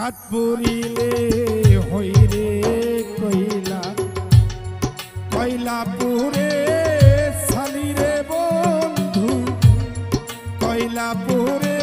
হাত পুরিলে হইরে কইলা। কইলা পুরে সালিরে বন্ধু কইলা পুরে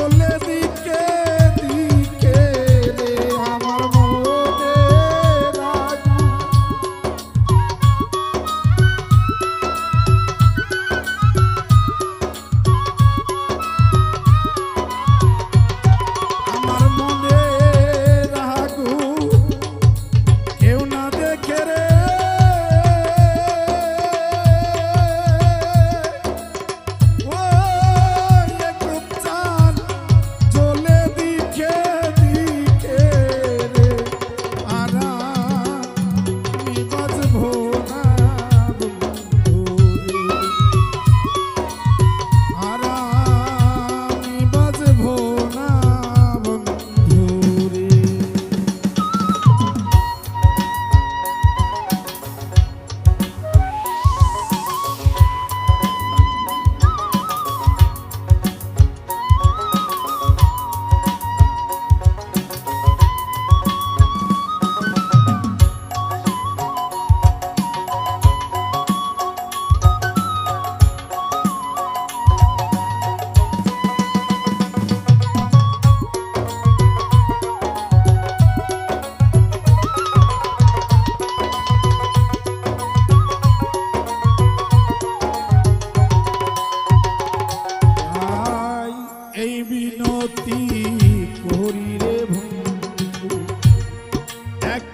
only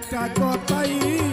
একটা কথাই